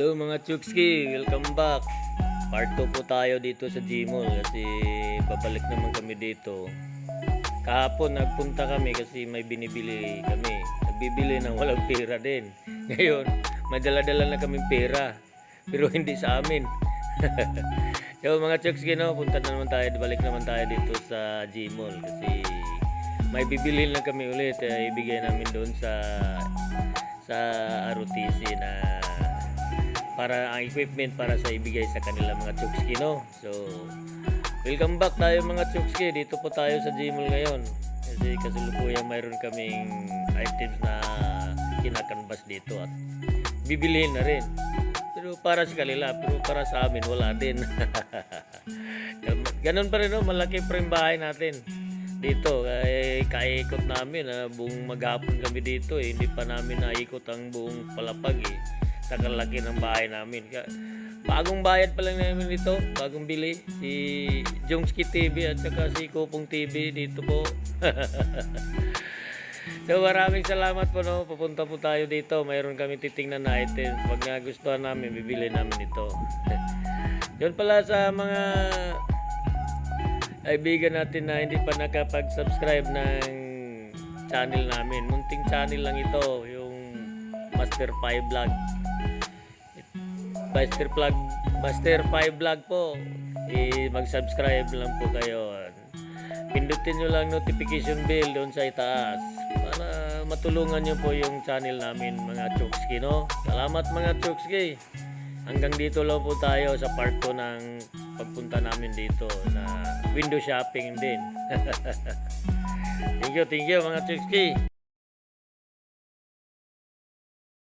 mga Chukski, welcome back. Part 2 po tayo dito sa Gmall kasi babalik naman kami dito. Kahapon nagpunta kami kasi may binibili kami. Nagbibili ng walang pera din. Ngayon, may dala-dala na kaming pera. Pero hindi sa amin. so mga Chukski, no, punta na naman tayo, balik naman tayo dito sa Gmall kasi may bibili lang kami ulit. Eh, ibigay namin doon sa sa ROTC na para ang equipment para sa ibigay sa kanila mga Chukski no. So welcome back tayo mga Chukski. Dito po tayo sa Gmall ngayon. Kasi kasalukuyan mayroon kaming items na kinakanvas dito at bibilihin na rin. Pero para sa kanila, pero para sa amin wala din. Ganon pa rin no, malaki pa rin bahay natin dito eh kaikot namin ah, buong maghapon kami dito eh hindi pa namin naikot ang buong palapag eh sa kalaki ng bahay namin. Bagong bayad pa lang namin dito bagong bili. Si Jongski TV at saka si Kupong TV dito po. So maraming salamat po no. Pupunta po tayo dito. Mayroon kami titingnan na items pag nagustuhan namin bibili namin ito. Yun pala sa mga kaibigan natin na hindi pa nakapag-subscribe ng channel namin. Munting channel lang ito, yung Master 5 Vlog. Master Vlog, Master 5 Vlog po. I mag-subscribe lang po kayo. Pindutin nyo lang notification bell doon sa itaas para matulungan nyo po yung channel namin mga Chokski, no? Salamat mga Chokski. Hanggang dito lang po tayo sa part 2 ng pagpunta namin dito na window shopping din. thank you, thank you mga Chukski.